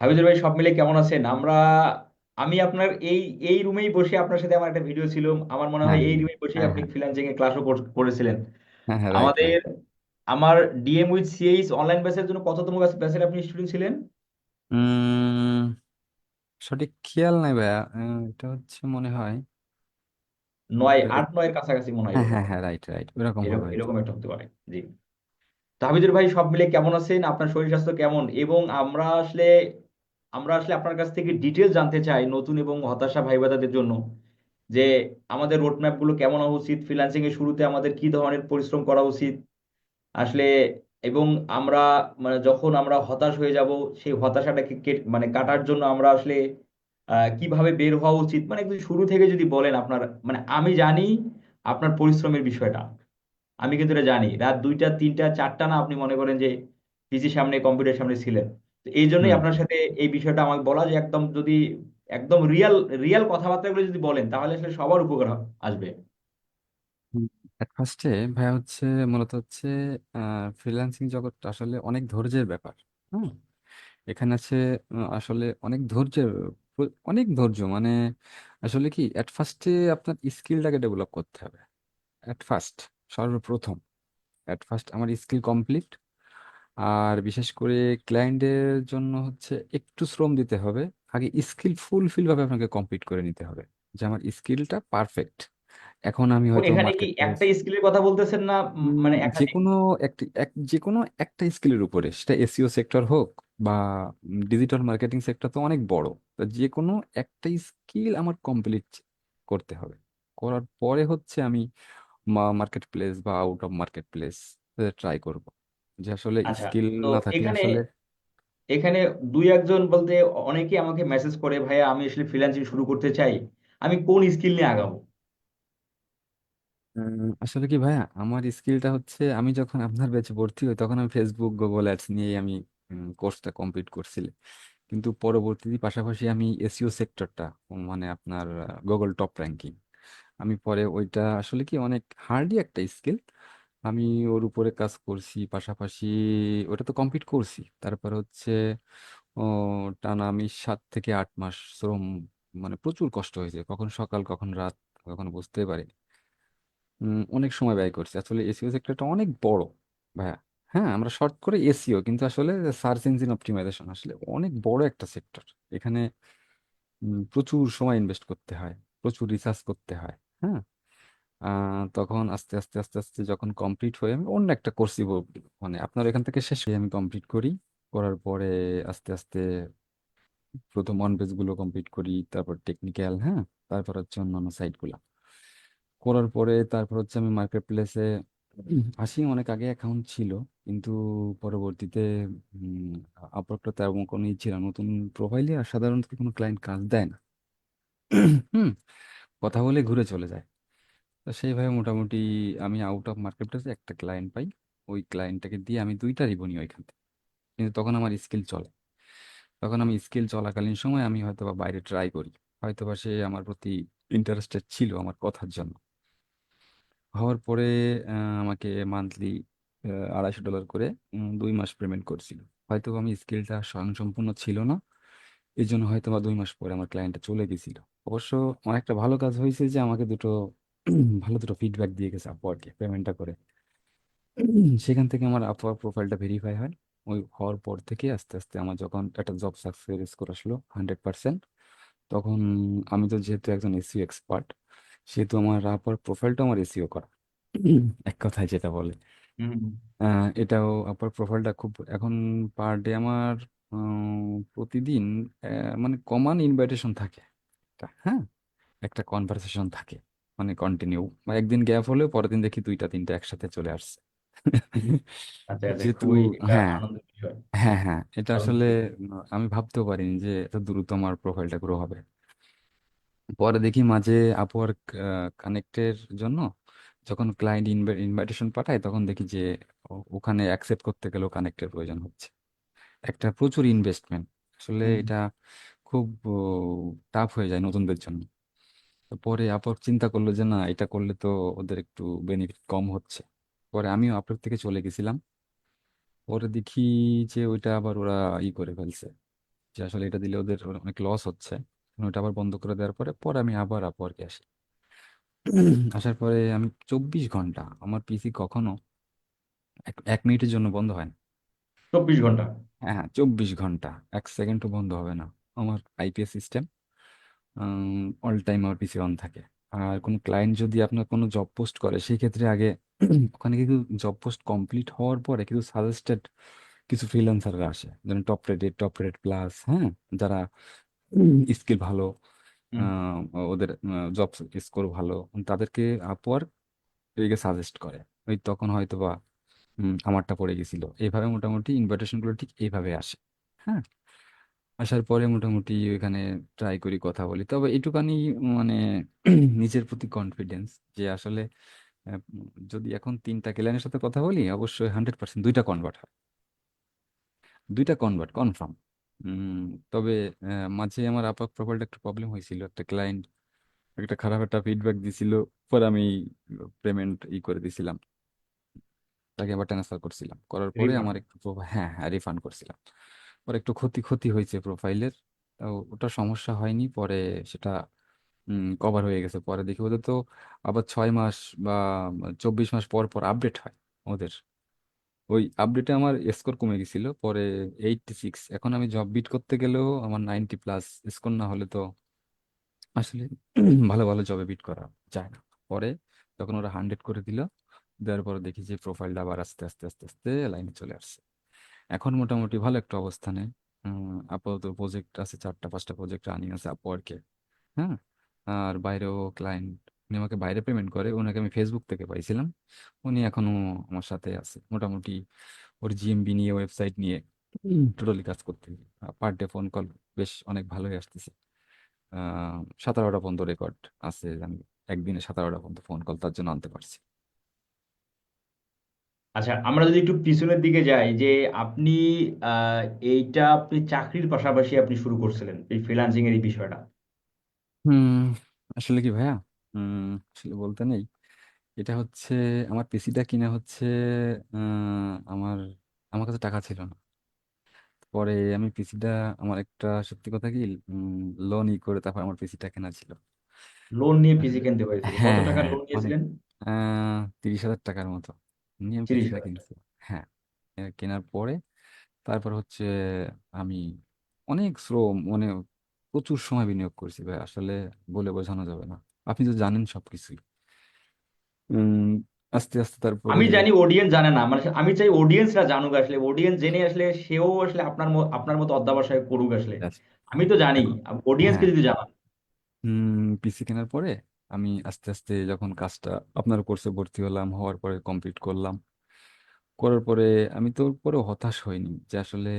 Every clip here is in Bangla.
হাবিজুর ভাই সব মিলে কেমন আছেন? আমরা আমি আপনার এই এই রুমেই বসে আপনার সাথে আমার একটা ভিডিও ছিল। আমার মনে হয় হ্যাঁ এই রুমেই বসে হ্যাঁ আপনি ফ্রিল্যান্সিং এর ক্লাসও করেছিলেন। হ্যাঁ আমাদের আমার ডিএম উইথ সিএইচ অনলাইন ব্যাচের জন্য কততম ব্যাচের আপনি স্টুডেন্ট ছিলেন? সঠিক খেয়াল নাই ভাইয়া। এটা হচ্ছে মনে হয় নয় আট নয়ের কাছাকাছি মনে হয় হ্যাঁ হ্যাঁ হ্যাঁ রাইট রাইট ওরকম হবে এরকম হয়তো এরকম একটা হতে পারে জি। তো হাবিজুর ভাই সব মিলে কেমন আছেন? আপনার শরীর স্বাস্থ্য কেমন? এবং আমরা আসলে আমরা আসলে আপনার কাছ থেকে ডিটেল জানতে চাই নতুন এবং হতাশা ভাই বোনেদের জন্য যে আমাদের রোডম্যাপগুলো কেমন হওয়া উচিত ফ্রিল্যান্সিং এর শুরুতে আমাদের কি ধরনের পরিশ্রম করা উচিত, আসলে এবং আমরা মানে যখন আমরা হতাশ হয়ে যাব, সেই হতাশাটাকে মানে কাটার জন্য আমরা আসলে কীভাবে বের হওয়া উচিত? মানে একদম শুরু থেকে যদি বলেন আপনার মানে আমি জানি আপনার পরিশ্রমের বিষয়টা। আমি কিন্তু এটা জানি। রাত দুইটা, তিনটা, চারটা না আপনি মনে করেন যে পিসির সামনে কম্পিউটার সামনে ছিলেন। এই জন্যই আপনার সাথে এই বিষয়টা আমাকে বলা যে একদম যদি একদম রিয়েল রিয়েল কথাবার্তাগুলো যদি বলেন তাহলে আসলে সবার উপকার আসবে। ফার্স্টে ভাইয়া হচ্ছে মূলত হচ্ছে ফ্রিল্যান্সিং জগৎটা আসলে অনেক ধৈর্যের ব্যাপার। হুম এখানে আছে আসলে অনেক ধৈর্যের অনেক ধৈর্য। মানে আসলে কি এট ফার্স্টে আপনার স্কিলটাকে ডেভেলপ করতে হবে। এট ফার্স্ট সর্বপ্রথম। এট ফার্স্ট আমার স্কিল কমপ্লিট আর বিশেষ করে ক্লায়েন্টের জন্য হচ্ছে একটু শ্রম দিতে হবে। আগে স্কিল ফুলফিল ভাবে আপনাকে কমপ্লিট করে নিতে হবে যে আমার স্কিলটা পারফেক্ট এখন আমি হয়তো এখানে কি মার্কেট প্লেস একটা স্কিলের কথা বলতেছেন না? মানে যে একাধিক কোনো একটি এক যে কোনো একটা স্কিলের উপরে সেটা এসইও সেক্টর হোক বা ডিজিটাল মার্কেটিং সেক্টর তো অনেক বড়। তো যে কোনো একটা স্কিল আমার কমপ্লিট করতে হবে। করার পরে হচ্ছে আমি মার্কেট প্লেস বা out of market place try করব। যে আসলে আচ্ছা স্কিল তো না থাকলে এখানে আসলে এখানে দুই একজন বলতে অনেকেই আমাকে মেসেজ করে ভাইয়া আমি আসলে ফ্রিল্যান্সিং শুরু করতে চাই আমি কোন স্কিল নিয়ে আগাবো? উম, আসলে কি ভাইয়া আমার স্কিলটা হচ্ছে আমি যখন আপনার ব্যাচে ভর্তি হই তখন আমি ফেসবুক গুগল অ্যাডস নিয়েই আমি কোর্সটা কমপ্লিট করছিলাম কিন্তু পরবর্তীতে পাশাপাশি আমি এসইও সেক্টরটা মানে আপনার গুগল টপ র্যাঙ্কিং আমি পরে ওইটা আসলে কি অনেক হার্ডই একটা স্কিল আমি ওর উপরে কাজ করছি, পাশাপাশি ওটা তো কমপ্লিট করছি। তারপর হচ্ছে, ও টানা আমি সাত থেকে আট মাস শ্রম মানে প্রচুর কষ্ট হয়েছে। কখন সকাল, কখন রাত, কখন বুঝতে পারি অনেক সময় ব্যয় করছি। আসলে এসিও সেক্টরটা অনেক বড়, ভাইয়া। হ্যাঁ আমরা শর্ট করে এসিও, কিন্তু আসলে সার্চ ইঞ্জিন অপটিমাইজেশন আসলে অনেক বড় একটা সেক্টর। এখানে প্রচুর সময় ইনভেস্ট করতে হয়, প্রচুর রিসার্চ করতে হয় হ্যাঁ? তখন আস্তে আস্তে আস্তে আস্তে যখন কমপ্লিট হয়ে আমি অন্য একটা কোর্সই মানে আপনার এখান থেকে শেষ হয়ে আমি কমপ্লিট করি। করার পরে আস্তে আস্তে প্রথম অন পেজগুলো কমপ্লিট করি, তারপর টেকনিক্যাল হ্যাঁ? তারপর হচ্ছে অন্যান্য সাইটগুলা করার পরে তারপর হচ্ছে আমি মার্কেট প্লেসে আসি, অনেক আগে অ্যাকাউন্ট ছিল, কিন্তু পরবর্তীতে আপওয়ার্কটা তেমন কোনো ই ছিল। নতুন প্রোফাইলে আর সাধারণত কোনো ক্লায়েন্ট কাজ দেয় না। হুম, কথা বলে ঘুরে চলে যায়। তো সেইভাবে মোটামুটি আমি আউট অফ মার্কেট প্লেসে একটা ক্লায়েন্ট পাই। ওই ক্লায়েন্টটাকে দিয়ে আমি দুইটা রিবনি ওইখান থেকে। কিন্তু তখন আমার স্কিল চলে। তখন আমি স্কিল চলাকালীন সময় আমি হয়তো বা বাইরে ট্রাই করি। হয়তো বা সে আমার প্রতি ইন্টারেস্টেড ছিল আমার কথার জন্য। হওয়ার পরে আমাকে মান্থলি আড়াইশো ডলার করে দুই মাস পেমেন্ট করছিল। হয়তো আমি স্কিলটা স্বয়ংসম্পূর্ণ ছিল না। এই জন্য হয়তো বা দুই মাস পরে আমার ক্লায়েন্টটা চলে গেছিল। অবশ্য একটা ভালো কাজ হয়েছে যে আমাকে দুটো ভালো দুটো ফিডব্যাক দিয়ে গেছে আপওয়ার্কে পেমেন্টটা করে। সেখান থেকে আমার আপওয়ার্ক প্রোফাইলটা ভেরিফাই হয়। ওই হওয়ার পর থেকে আস্তে আস্তে আমার যখন একটা জব সাকসেস স্কোর আসলো হান্ড্রেড পার্সেন্ট তখন আমি তো যেহেতু একজন এসইও এক্সপার্ট সেহেতু আমার আপওয়ার্ক প্রোফাইলটা আমার এসইও করা। এক কথায় যেটা বলে। এটাও আপনার প্রোফাইলটা খুব এখন পার ডে আমার প্রতিদিন মানে কমান ইনভাইটেশন থাকে। হ্যাঁ? একটা কনভারসেশন থাকে। মানে কন্টিনিউ বা একদিন গ্যাপ হলেও পরের দিন দেখি দুইটা তিনটা একসাথে চলে আসছে। আচ্ছা আচ্ছা যেহেতু হ্যাঁ হ্যাঁ হ্যাঁ এটা আসলে আমি ভাবতেও পারিনি যে এত দ্রুত আমার প্রোফাইলটা গ্রো হবে। পরে দেখি মাঝে আপওয়ার্ক কানেক্টের জন্য যখন ক্লায়েন্ট ইনভাইটেশন পাঠায় তখন দেখি যে ওখানে অ্যাকসেপ্ট করতে গেলেও কানেক্টের প্রয়োজন হচ্ছে। একটা প্রচুর ইনভেস্টমেন্ট আসলে এটা খুব টাফ হয়ে যায় নতুনদের জন্য। তো পরে আপওয়ার্ক চিন্তা করল যে না এটা করলে তো ওদের একটু বেনিফিট কম হচ্ছে। পরে আমিও আপওয়ার্ক থেকে চলে গেছিলাম। পরে দেখি যে ওইটা আবার ওরা ই করে ফেলছে যে আসলে এটা দিলে ওদের অনেক লস হচ্ছে। ওটা আবার বন্ধ করে দেওয়ার পরে পরে আমি আবার আপওয়ার্কে আসি। আসার পরে আমি চব্বিশ ঘণ্টা আমার পিসি কখনো এক এক মিনিটের জন্য বন্ধ হয় না। চব্বিশ ঘণ্টা? হ্যাঁ হ্যাঁ চব্বিশ ঘণ্টা এক সেকেন্ডও বন্ধ হবে না। আমার আইপিএস সিস্টেম অল টাইম আমার পিসি অন থাকে। আর কোনো ক্লায়েন্ট যদি আপনার কোনো জব পোস্ট করে সেই ক্ষেত্রে আগে ওখানে কিন্তু জব পোস্ট কমপ্লিট হওয়ার পরে কিন্তু সাজেস্টেড কিছু ফ্রিল্যান্সাররা আসে। যেমন top rated top rated plus হ্যাঁ? যারা স্কিল ভালো ওদের জব স্কোর ভালো তাদেরকে আপওয়ার্ক এদিকে সাজেস্ট করে। ওই তখন হয়তো বা আমারটা পড়ে গেছিল। এইভাবে মোটামুটি ইনভাইটেশনগুলো ঠিক এইভাবে আসে হ্যাঁ? আসার পরে মোটামুটি ওইখানে ট্রাই করি কথা বলি। তবে এটুকানি মানে নিজের প্রতি কনফিডেন্স যে আসলে যদি এখন তিনটা ক্লায়েন্টের সাথে কথা বলি অবশ্যই হান্ড্রেড পার্সেন্ট দুইটা কনভার্ট হয়। দুইটা কনভার্ট কনফার্ম তবে মাঝে আমার আপার প্রোফাইলটা একটু প্রবলেম হয়েছিল। একটা ক্লায়েন্ট একটা খারাপ একটা ফিডব্যাক দিছিল পরে আমি পেমেন্ট ই করে দিছিলাম। তাকে আবার ট্রান্সফার করছিলাম। করার পরে আমার একটু হ্যাঁ হ্যাঁ রিফান্ড করছিলাম। পরে একটু ক্ষতি ক্ষতি হয়েছে প্রোফাইলের ওটা সমস্যা হয়নি, পরে সেটা কভার হয়ে গেছে। পরে দেখি ওদের তো আবার ছয় মাস বা চব্বিশ মাস পর পর আপডেট হয় ওদের। ওই আপডেটে আমার স্কোর কমে গেছিল, পরে এইটটি সিক্স এখন আমি জব বিট করতে গেলেও আমার নাইনটি প্লাস স্কোর না হলে তো আসলে ভালো ভালো জবে বিট করা যায় না। পরে যখন ওরা হান্ড্রেড করে দিল, দেওয়ার পরে দেখি যে প্রোফাইলটা আবার আস্তে আস্তে আস্তে আস্তে লাইনে চলে আসছে। এখন মোটামুটি ভালো একটা অবস্থানে। আপাতত প্রজেক্ট আছে, চারটা, পাঁচটা প্রজেক্ট রানিং আছে আপওয়ার্কে হ্যাঁ? আর বাইরেও ক্লায়েন্ট উনি আমাকে বাইরে পেমেন্ট করে, ওনাকে আমি ফেসবুক থেকে পাইছিলাম। উনি এখনও আমার সাথে আছে। মোটামুটি ওর জিএমবি নিয়ে ওয়েবসাইট নিয়ে টোটালি কাজ করতে পার ডে ফোন কল বেশ অনেক ভালোই আসতেছে। সতেরোটা পর্যন্ত রেকর্ড আছে। আমি একদিনে সতেরোটা পর্যন্ত ফোন কল তার জন্য আনতে পারছি। আচ্ছা আমরা যদি একটু পিছনের দিকে যাই যে আপনি আহ, এইটা আপনি চাকরির পাশাপাশি আপনি শুরু করছিলেন এই ফ্রিল্যান্সিং এর এই বিষয়টা। হুম আসলে কি ভাইয়া? হুম আসলে বলতে নেই। এটা হচ্ছে আমার পিসিটা কিনা হচ্ছে আহ, আমার আমার কাছে টাকা ছিল না। পরে আমি পিসিটা আমার একটা সত্যি কথা কি লোন ই করে তারপর আমার পিসিটা কেনা ছিল। লোন নিয়ে পিসি কিনতে হয়েছিল। কত হ্যাঁ টাকা হ্যাঁ লোন অনেক নিয়েছিলেন? আহ তিরিশ হাজার টাকার মতো। নিয়ে আমি তিরিশ হাজার টাকা কিনছি হ্যাঁ কেনার পরে তারপর হচ্ছে আমি অনেক শ্রম মানে প্রচুর সময় বিনিয়োগ করছি ভাই আসলে বলে বোঝানো যাবে না। আপনি তো জানেন সবকিছুই। উম আস্তে আস্তে তারপরে আমি জানি অডিয়েন্স জানে না মানে আমি চাই অডিয়েন্সরা জানুক আসলে অডিয়েন্স জেনে আসলে সেও আসলে আপনার ম- আপনার মতো অধ্যবসায় করুক আসলে। আমি তো জানি অডিয়েন্সকে হ্যাঁ। যদি জানান। হুম পিসি কেনার পরে আমি আস্তে আস্তে যখন কাজটা আপনার কোর্সে ভর্তি হলাম হওয়ার পরে কমপ্লিট করলাম। করার পরে আমি তো পরে হতাশ হইনি যে আসলে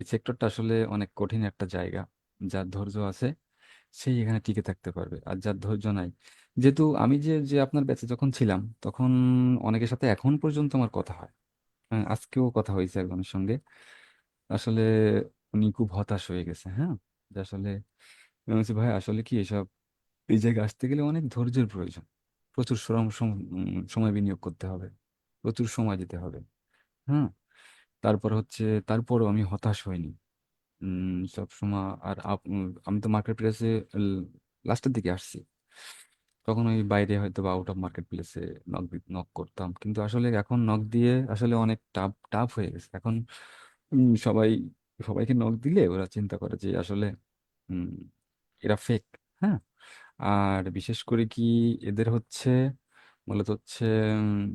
এই সেক্টরটা আসলে অনেক কঠিন একটা জায়গা। যার ধৈর্য আছে সেই এখানে টিকে থাকতে পারবে। আর যার ধৈর্য নাই যেহেতু আমি যে যে আপনার ব্যাচে যখন ছিলাম তখন অনেকের সাথে এখন পর্যন্ত আমার কথা হয়। হ্যাঁ, আজকেও কথা হয়েছে একজনের সঙ্গে। আসলে উনি খুব হতাশ হয়ে গেছে হ্যাঁ? যে আসলে ভাই আসলে কি এসব এই জায়গায় আসতে গেলে অনেক ধৈর্যের প্রয়োজন। প্রচুর শ্রম সম- সময় বিনিয়োগ করতে হবে। প্রচুর সময় দিতে হবে। হ্যাঁ তারপর হচ্ছে তারপরও আমি হতাশ হইনি। উম, সব সময় আর আমি তো মার্কেট প্লেসে লাস্টের দিকে আসছি। তখন ওই বাইরে হয়তো বা আউট অফ মার্কেট প্লেসে নক নক করতাম। কিন্তু আসলে এখন নক দিয়ে আসলে অনেক টাফ টাফ হয়ে গেছে। এখন সবাই সবাইকে নক দিলে ওরা চিন্তা করে যে আসলে এরা ফেক হ্যাঁ? আর বিশেষ করে কি এদের হচ্ছে, মূলত হচ্ছে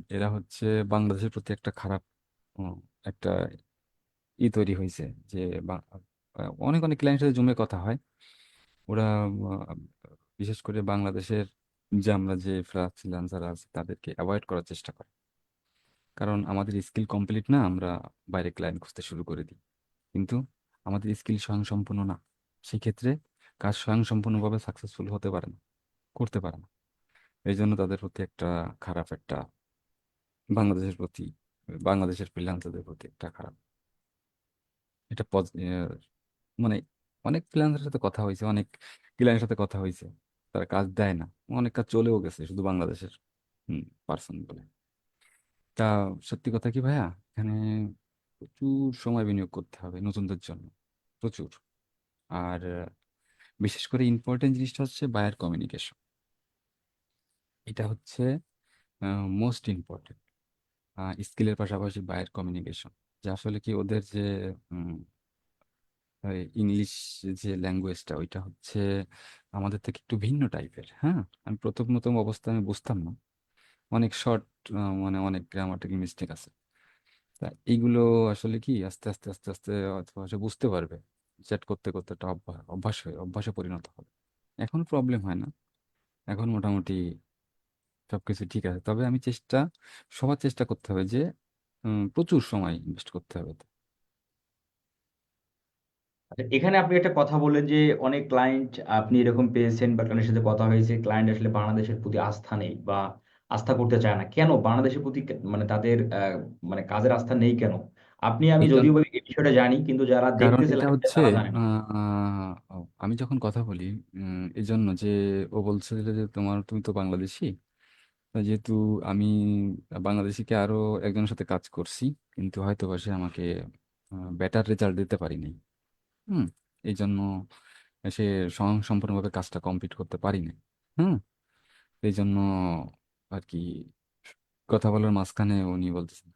এরা হচ্ছে বাংলাদেশের প্রতি একটা খারাপ একটা ই তৈরি হয়েছে যে বা- অনেক অনেক ক্লায়েন্টের সাথে জমে কথা হয়। ওরা বিশেষ করে বাংলাদেশের যে আমরা যে ফ্রিল্যান্সার আছে, তাদেরকে অ্যাভয়েড করার চেষ্টা করে। কারণ আমাদের স্কিল কমপ্লিট না, আমরা বাইরে ক্লায়েন্ট খুঁজতে শুরু করে দিই। কিন্তু আমাদের স্কিল স্বয়ংসম্পূর্ণ না। সেক্ষেত্রে কাজ স্বয়ংসম্পূর্ণভাবে সাকসেসফুল হতে পারে না, করতে পারে না। এই জন্য তাদের প্রতি একটা খারাপ একটা বাংলাদেশের প্রতি, বাংলাদেশের ফ্রিল্যান্সারদের প্রতি একটা খারাপ। এটা মানে অনেক ফ্রিল্যান্সারের সাথে কথা হয়েছে, অনেক ক্লায়েন্টের সাথে কথা হয়েছে, তারা কাজ দেয় না, অনেক কাজ চলেও গেছে শুধু বাংলাদেশের পার্সন বলে। তা সত্যি কথা কি ভাইয়া? এখানে প্রচুর সময় বিনিয়োগ করতে হবে নতুনদের জন্য, প্রচুর। আর বিশেষ করে ইম্পর্টেন্ট জিনিসটা হচ্ছে বায়ার কমিউনিকেশন এটা হচ্ছে মোস্ট ইম্পর্টেন্ট স্কিলের পাশাপাশি বায়ার কমিউনিকেশন যে আসলে কি ওদের যে ইংলিশ যে ল্যাঙ্গুয়েজটা ওইটা হচ্ছে আমাদের থেকে একটু ভিন্ন টাইপের হ্যাঁ? আমি প্রথম প্রথম অবস্থা আমি বুঝতাম না। অনেক শর্ট মানে অনেক গ্রামাটিক্যাল মিস্টেক আছে। তা এইগুলো আসলে কি আস্তে আস্তে আস্তে আস্তে বুঝতে পারবে। চ্যাট করতে করতে একটা অভ্যাস অভ্যাস হয়ে অভ্যাসে পরিণত হবে। এখন প্রবলেম হয় না। এখন মোটামুটি সবকিছু ঠিক আছে। তবে আমি চেষ্টা সবার চেষ্টা করতে হবে যে প্রচুর সময় ইনভেস্ট করতে হবে। আচ্ছা, এখানে আপনি একটা কথা বললেন যে অনেক ক্লায়েন্ট আপনি এরকম পেয়েছেন বা ক্লায়েন্টের সাথে কথা হয়েছে ক্লায়েন্ট আসলে বাংলাদেশের প্রতি আস্থা নেই বা আস্থা করতে চায় না। কেন? বাংলাদেশের প্রতি মানে তাদের মানে কাজের আস্থা নেই কেন? আপনি আমি যদিও বা এই বিষয়টা জানি কিন্তু যারা কারণ দেখতেছে এটা লাইভটা হচ্ছে তারা জানে না। আহ, আমি যখন কথা বলি উম, এই জন্য যে ও বলছে যে তোমার তুমি তো বাংলাদেশি তা যেহেতু আমি বাংলাদেশিকে আরও একজনের সাথে কাজ করছি কিন্তু হয়তো বা সে আমাকে বেটার রেজাল্ট দিতে পারিনি। হুম এই জন্য সে স্বয়ং সম্পূর্ণভাবে কাজটা কমপ্লিট করতে পারিনি। হুম এই জন্য আর কি কথা বলার মাঝখানে উনি বলতেছেন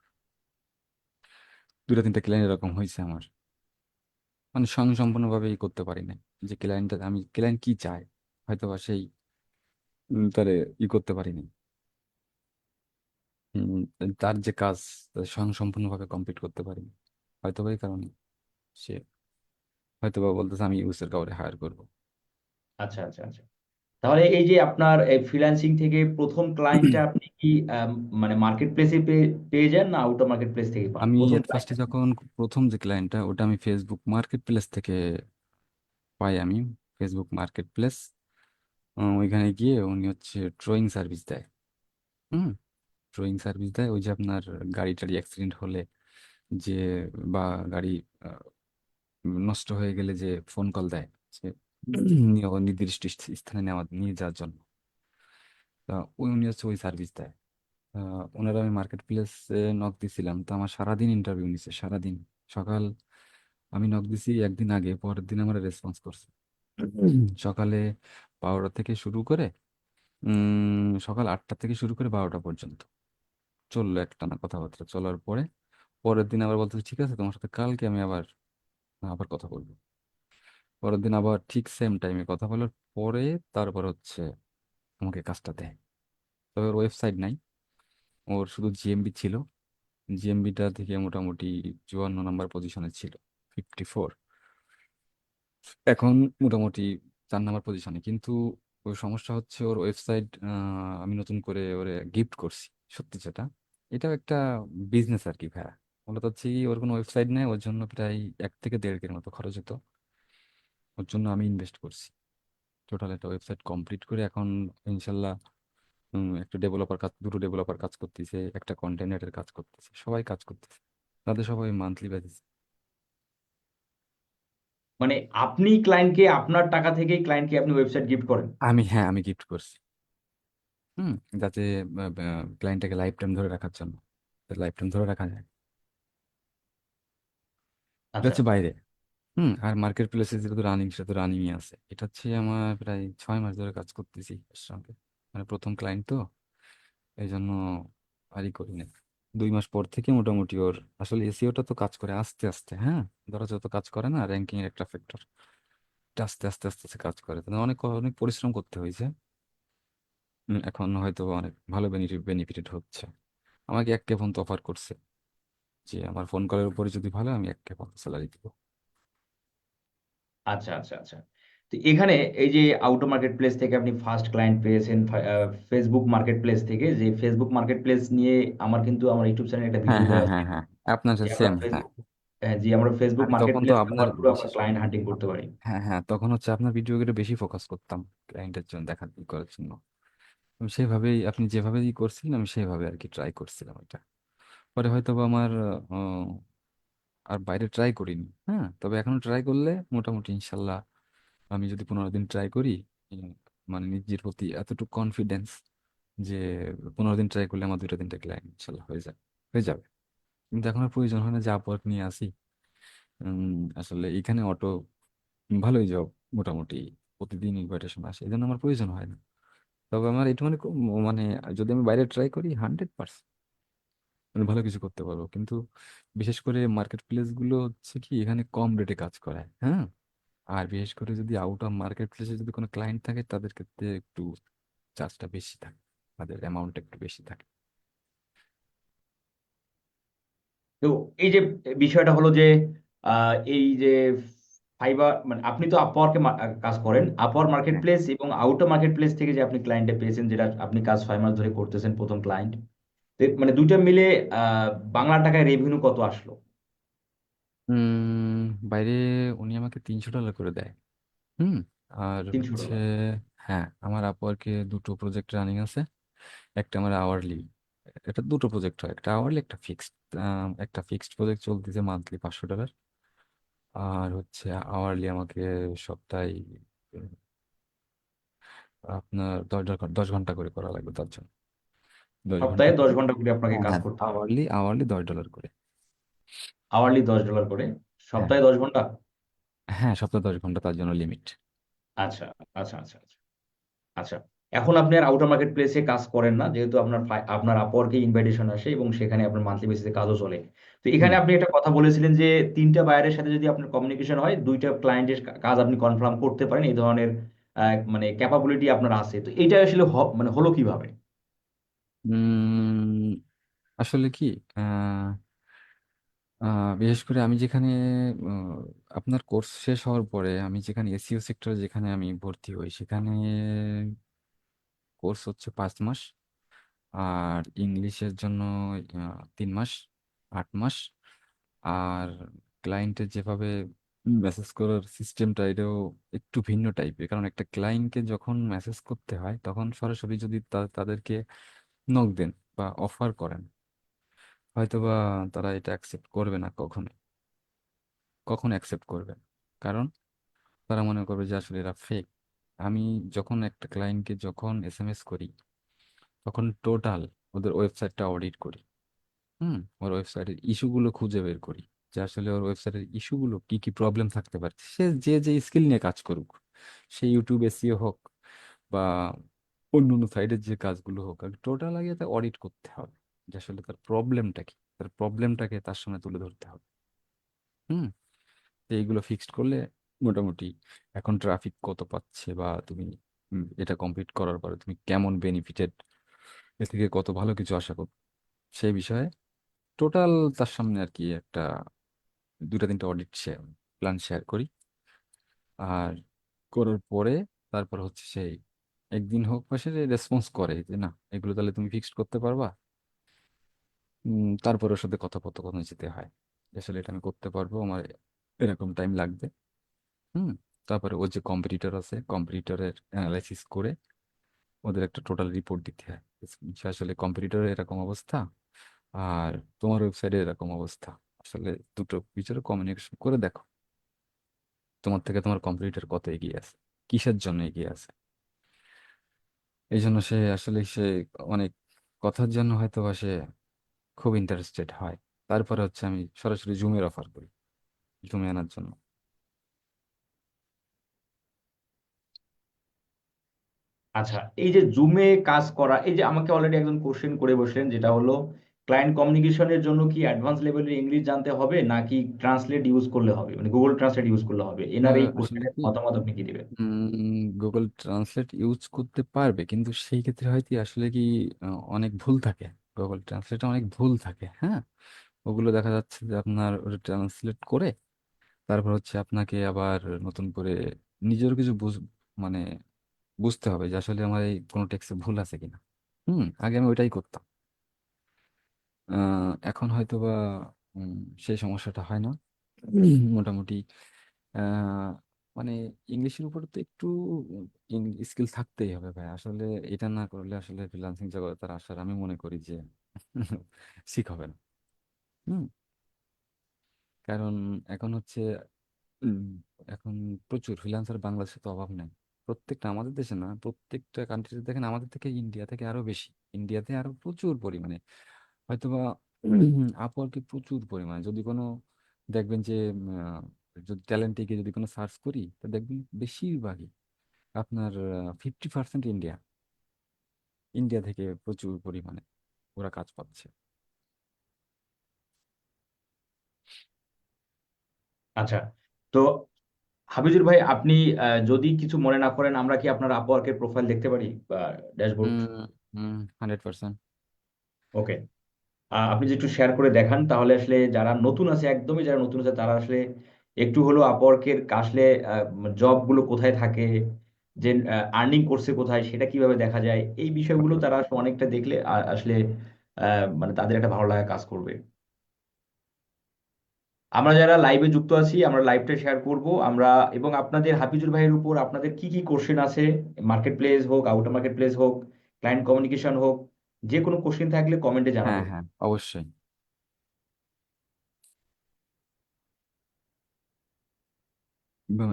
দুটা তিনটা ক্লায়েন্ট এরকম হয়েছে আমার। মানে স্বয়ং সম্পূর্ণভাবে ই করতে পারি নাই যে ক্লায়েন্টটা আমি ক্লায়েন্ট কি চায় হয়তো বা সেই তারে ই করতে পারিনি তার যে কাজ স্বয়ং সম্পূর্ণভাবে কমপ্লিট করতে পারিনি হয়তো বা এই কারণে সে হয়তো বা বলতেছে আমি ইউসের কাউরে হায়ার করব। আচ্ছা আচ্ছা আচ্ছা। তাহলে এই যে আপনার এই ফ্রিল্যান্সিং থেকে প্রথম ক্লায়েন্টটা আপনি কি মানে মার্কেট প্লেসে পেয়ে যান না আউট অফ মার্কেট প্লেস থেকে পান? আমি প্রথম ফার্স্টে যখন প্রথম যে ক্লায়েন্টটা ওটা আমি ফেসবুক মার্কেট প্লেস থেকে পাই আমি ফেসবুক মার্কেট প্লেস ওইখানে গিয়ে উনি হচ্ছে ড্রয়িং সার্ভিস দেয়। হুম ড্রয়িং সার্ভিস দেয়। ওই যে আপনার গাড়ি টাড়ি অ্যাক্সিডেন্ট হলে যে বা গাড়ি নষ্ট হয়ে গেলে যে ফোন কল দেয় নিয়ে- নির্দিষ্ট স্থানে নেওয়া নিয়ে যাওয়ার জন্য। তা উনি হচ্ছে ওই সার্ভিস দেয়। ওনারা আমি মার্কেট প্লেসে নক দিছিলাম। তো আমার সারাদিন ইন্টারভিউ নিছে, সারাদিন। সকাল আমি নক দিছি, একদিন আগে, পরের দিন আমার রেসপন্স করছে। সকালে বারোটা থেকে শুরু করে সকাল আটটা থেকে শুরু করে বারোটা পর্যন্ত। চলল একটানা কথাবার্তা। চলার পরে, পরের দিন আবার বলতে ঠিক আছে, তোমার সাথে কালকে আমি আবার আবার কথা বলব। পরের দিন আবার ঠিক সেম টাইমে কথা বলার পরে তারপর হচ্ছে আমাকে কাজটা দেয়। তবে ওর ওয়েবসাইট নাই। ওর শুধু জিএমবি ছিল। জিএমবিটা থেকে মোটামুটি চুয়ান্ন নাম্বার পজিশনে ছিল ফিফটি ফোর এখন মোটামুটি চার নাম্বার পজিশনে কিন্তু ওই সমস্যা হচ্ছে ওর ওয়েবসাইট আমি নতুন করে ওরে গিফট করছি। সত্যি যেটা? এটাও একটা বিজনেস আর কি ভাইয়া। মূলত হচ্ছে ওর কোনো ওয়েবসাইট নেই। ওর জন্য প্রায় এক থেকে দেড় কের মতো খরচ হতো। ওর জন্য আমি ইনভেস্ট করছি। টোটাল একটা ওয়েবসাইট কমপ্লিট করে এখন ইনশাল্লাহ একটা ডেভেলপার কাজ দুটো ডেভেলপার কাজ করতেছে একটা কন্টেন্টের কাজ করতেছে সবাই কাজ করতেছে। তাদের সবাই মান্থলি বেসিস মানে আপনি ক্লায়েন্টকে আপনার টাকা থেকেই ক্লায়েন্টকে আপনি ওয়েবসাইট গিফট করেন? আমি হ্যাঁ আমি গিফট করছি। হুম যাতে ক্লায়েন্টটাকে লাইফ টাইম ধরে রাখার জন্য। লাইফ টাইম ধরে রাখা যায়। আচ্ছা। বাইরে। হুম, আর মার্কেট প্লেসে যেহেতু রানিং সেটা তো রানিংই আছে। এটা হচ্ছে আমার প্রায় ছয় মাস ধরে কাজ করতেছি এর সঙ্গে। মানে প্রথম ক্লায়েন্ট তো এই জন্য আরই করি না দুই মাস পর থেকে মোটামুটি ওর, আসলে এসিওটা তো কাজ করে আস্তে আস্তে হ্যাঁ? ধরো যত কাজ করে না র্যাঙ্কিং এর একটা ফ্যাক্টর এটা আস্তে আস্তে আস্তে আস্তে কাজ করে। তো অনেক অনেক পরিশ্রম করতে হয়েছে। এখন হয়তো অনেক ভালো বেনিফিট বেনিফিটেড হচ্ছে। আমাকে এক কে ফোন তো অফার করছে যে, আমার ফোন কলের উপরে যদি ভালো আমি এক কে ফোন স্যালারি দিব। আচ্ছা আচ্ছা আচ্ছা। তো এখানে এই যে আউট মার্কেট প্লেস থেকে আপনি ফার্স্ট ক্লায়েন্ট পেয়েছেন ফেসবুক মার্কেট প্লেস থেকে যে ফেসবুক মার্কেট প্লেস নিয়ে আমার কিন্তু আমার ইউটিউব চ্যানেলে একটা হ্যাঁ ভিডিও হ্যাঁ আছে। হ্যাঁ হ্যাঁ। আপনার আমরা সেম হ্যাঁ। ফেসবুক জি আমরা ফেসবুক মার্কেট তখন তো প্লেস আপনার করে আমরা ক্লায়েন্ট হান্টিং করতে পারি। হ্যাঁ হ্যাঁ তখন হচ্ছে আপনার ভিডিওগুলো বেশি ফোকাস করতাম ক্লায়েন্টের জন্য দেখা করার জন্য। আমি সেভাবেই আপনি যেভাবে ই করছিলেন আমি সেভাবে আর কি ট্রাই করছিলাম এটা পরে হয়তো বা আমার আহ, আর বাইরে ট্রাই করিনি হ্যাঁ? তবে এখনও ট্রাই করলে মোটামুটি ইনশাল্লাহ আমি যদি পনেরো দিন ট্রাই করি মানে নিজের প্রতি এতটুকু কনফিডেন্স যে পনেরো দিন ট্রাই করলে আমার দুটো তিনটা ক্লায়েন্ট ইনশাল্লাহ হয়ে যাবে হয়ে যাবে। কিন্তু এখন আর প্রয়োজন হয় না, যে আপওয়ার্ক নিয়ে আসি। আসলে এখানে অটো ভালোই জব মোটামুটি, প্রতিদিন ইনভাইটেশন আসে এই জন্য আমার প্রয়োজন হয় না। তবে আমার একটু মানে মানে যদি আমি বাইরে ট্রাই করি হান্ড্রেড পার্সেন্ট মানে ভালো কিছু করতে পারব। কিন্তু বিশেষ করে মার্কেট প্লেসগুলো হচ্ছে কি এখানে কম রেটে কাজ করায় হ্যাঁ? আর বিশেষ করে যদি আউট অফ মার্কেট প্লেসে যদি কোনো ক্লায়েন্ট থাকে তাদের ক্ষেত্রে একটু চার্জটা বেশি থাকে তাদের অ্যামাউন্ট একটু বেশি থাকে। তো এই যে বিষয়টা হলো যে এই যে ফাইবার মানে আপনি তো আপওয়ার্কে কাজ করেন। আপওয়ার মার্কেট প্লেস এবং আউট অফ মার্কেট প্লেস থেকে যে আপনি ক্লায়েন্টে পেয়েছেন যেটা আপনি কাজ ছয় মাস ধরে করতেছেন প্রথম ক্লায়েন্ট মানে দুইটা মিলে বাংলা টাকায় রেভিনিউ কত আসলো? উম, বাইরে উনি আমাকে তিনশো ডলার করে দেয়। হুম? আর তিনশো হচ্ছে ডলার হ্যাঁ আমার আপওয়ার্কে দুটো প্রজেক্ট রানিং আছে। একটা আমার আওয়ারলি এটা দুটো প্রজেক্ট হয় একটা আওয়ারলি একটা ফিক্সড একটা ফিক্সড প্রজেক্ট চলতেছে মান্থলি পাঁচশো ডলার আর হচ্ছে আওয়ারলি আমাকে সপ্তাহে আপনার দশ ঘণ্টা দশ ঘণ্টা করে করা লাগবে তার জন্য। সপ্তাহে দশ ঘণ্টা করে আপনাকে হ্যাঁ কাজ হ্যাঁ করতে হয় আওয়ারলি আওয়ারলি দশ ডলার করে। আওয়ারলি দশ ডলার করে। হ্যাঁ। সপ্তাহে দশ ঘণ্টা? হ্যাঁ সপ্তাহে দশ ঘণ্টা তার জন্য লিমিট আচ্ছা আচ্ছা আচ্ছা আচ্ছা আচ্ছা। এখন আপনি আর আউটার মার্কেট প্লেসে কাজ করেন না যেহেতু আপনার আপনার আপওয়ার্কে ইনভাইটেশন আসে এবং সেখানে আপনার মান্থলি বেসিসে কাজও চলে। তো এখানে আপনি একটা কথা বলেছিলেন যে তিনটা বায়ারের সাথে যদি আপনার কমিউনিকেশন হয় দুইটা ক্লায়েন্টের কাজ আপনি কনফার্ম করতে পারেন এই ধরনের মানে ক্যাপাবিলিটি আপনার আছে। তো এটা আসলে মানে হলো কীভাবে? আসলে কি বিশেষ করে আমি যেখানে আপনার কোর্স শেষ হওয়ার পরে আমি যেখানে এসইও সেক্টরে যেখানে আমি ভর্তি হই, সেখানে কোর্স হচ্ছে পাঁচ মাস। আর ইংলিশের জন্য তিন মাস, আট মাস। আর ক্লায়েন্টের যেভাবে মেসেজ করার সিস্টেমটা, এটাও একটু ভিন্ন টাইপের। কারণ একটা ক্লায়েন্টকে যখন মেসেজ করতে হয়, তখন সরাসরি যদি তাদেরকে নক দেন বা অফার করেন। হয়তোবা তারা এটা অ্যাকসেপ্ট করবে না কখনো। কখন অ্যাকসেপ্ট করবে কারণ তারা মনে করবে যে আসলে এরা ফেক আমি যখন একটা ক্লায়েন্টকে যখন এস এম এস করি, তখন টোটাল ওদের ওয়েবসাইটটা অডিট করি। হুম? ওর ওয়েবসাইটের ইস্যুগুলো খুঁজে বের করি। যে আসলে ওর ওয়েবসাইটের ইস্যুগুলো কি কি প্রবলেম থাকতে পারে? সে যে যে স্কিল নিয়ে কাজ করুক, সে ইউটিউব এসইও হোক বা অন্য অন্য সাইডের যে কাজগুলো হোক আগে টোটাল আগে তা অডিট করতে হবে। যে আসলে তার প্রবলেমটা কি? তার প্রবলেমটাকে তার সামনে তুলে ধরতে হবে। হুম? এইগুলো ফিক্সড করলে মোটামুটি এখন ট্রাফিক কত পাচ্ছে বা তুমি এটা কমপ্লিট করার পরে তুমি কেমন বেনিফিটেড এ থেকে কত ভালো কিছু আশা করো, সেই বিষয়ে টোটাল তার সামনে আর কি একটা দুটা, তিনটা অডিট শেয়ার প্ল্যান শেয়ার করি। আর করার পরে তারপর হচ্ছে সেই একদিন হোক বা সে রেসপন্স করে যে, না, এগুলো তাহলে তুমি ফিক্সড করতে পারবা। তারপরে ওর সাথে কথোপকথনে যেতে হয়। আসলে এটা আমি করতে পারব, আমার এরকম টাইম লাগবে। হুম, তারপরে ওর যে কম্পিটিটর আছে কম্পিটিটরের অ্যানালাইসিস করে ওদের একটা টোটাল রিপোর্ট দিতে হয়। আসলে কম্পিটিটরের এরকম অবস্থা আর তোমার ওয়েবসাইটে এরকম অবস্থা। আসলে দুটো ফিচারে কমিউনিকেশন করে দেখো। তোমার থেকে তোমার কম্পিটিটর কত এগিয়ে আছে? কিসের জন্য এগিয়ে আছে? এই জন্য সে আসলে সে অনেক কথার জন্য হয়তো বা সে খুব ইন্টারেস্টেড হয়। তারপরে হচ্ছে আমি সরাসরি জুমের অফার করি জুমে আনার জন্য। আচ্ছা এই যে জুমে কাজ করা, এই যে আমাকে অলরেডি একজন কোশ্চেন করে বসলেন, যেটা হলো ক্লায়েন্ট কমিউনিকেশনের জন্য কি অ্যাডভান্স লেভেলের ইংলিশ জানতে হবে নাকি ট্রান্সলেট ইউজ করলে হবে? মানে গুগল ট্রান্সলেট ইউজ করলে হবে? এনার এই কোশ্চেনের মতামত আপনি কি দিবেন? গুগল ট্রান্সলেট ইউজ করতে পারবে কিন্তু সেই ক্ষেত্রে হয়তো আসলে কি অনেক ভুল থাকে। গুগল ট্রান্সলেটে অনেক ভুল থাকে হ্যাঁ? ওগুলো দেখা যাচ্ছে যে আপনার ওটা ট্রান্সলেট করে তারপর হচ্ছে আপনাকে আবার নতুন করে নিজের কিছু বুঝ মানে বুঝতে হবে যে আসলে আমার এই কোনো টেক্সটে ভুল আছে কিনা। হুম আগে আমি ওইটাই করতাম। আহ, এখন হয়তো বা উম, সেই সমস্যাটা হয় না। মোটামুটি আহ, মানে ইংলিশের উপর তো একটু স্কিল থাকতেই হবে ভাই। আসলে এটা না করলে আসলে ফ্রিল্যান্সিং জগতে তার আসার আমি মনে করি যে ঠিক হবে না। হুম। কারণ এখন হচ্ছে উম, এখন প্রচুর ফ্রিল্যান্সার বাংলাদেশে তো অভাব নাই। প্রত্যেকটা আমাদের দেশে না প্রত্যেকটা কান্ট্রিতে দেখেন আমাদের থেকে ইন্ডিয়া থেকে আরও বেশি। ইন্ডিয়াতে আরও প্রচুর পরিমাণে। হয়তোবা আপওয়ার্কে প্রচুর পরিমাণে। যদি কোনো দেখবেন যে যদি ট্যালেন্টে গিয়ে যদি কোনো সার্চ করি তা দেখবেন বেশিরভাগই আপনার ফিফটি পার্সেন্ট ইন্ডিয়া ইন্ডিয়া থেকে প্রচুর পরিমাণে ওরা কাজ পাচ্ছে। আচ্ছা তো হাফিজুর ভাই আপনি যদি কিছু মনে না করেন আমরা কি আপনার আপওয়ার্কের প্রোফাইল দেখতে পারি বা ড্যাশবোর্ড হান্ড্রেড পার্সেন্ট ওকে আপনি যদি একটু শেয়ার করে দেখান, তাহলে আসলে যারা নতুন আছে, একদমই যারা নতুন আছে, তারা আসলে একটু হলেও আপওয়ার্কের আসলে জবগুলো কোথায় থাকে, যে আর্নিং করছে কোথায়, সেটা কীভাবে দেখা যায়, এই বিষয়গুলো তারা অনেকটা দেখলে আসলে মানে তাদের একটা ভালো লাগা কাজ করবে। আমরা যারা লাইভে যুক্ত আছি, আমরা লাইভটা শেয়ার করব। আমরা, এবং আপনাদের হাফিজুর ভাইয়ের উপর আপনাদের কি কি কোশ্চেন আছে মার্কেট প্লেস হোক আউটার মার্কেট প্লেস হোক ক্লায়েন্ট কমিউনিকেশন হোক যে কোনো কোশ্চেন থাকলে কমেন্টে হ্যাঁ জানাবেন হ্যাঁ অবশ্যই।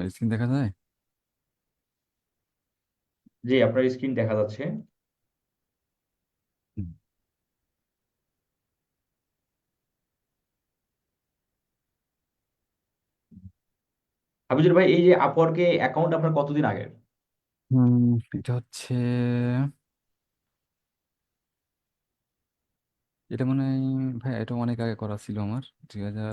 স্ক্রিন দেখা যায়? জি আপনার স্ক্রিন দেখা যাচ্ছে। হুম। হাফিজুর ভাই এই যে আপওয়ার্কে অ্যাকাউন্ট আপনার কতদিন আগের? হুম, এটা হচ্ছে এটা মনে হয় ভাই এটা অনেক আগে করা ছিল আমার দুই হাজার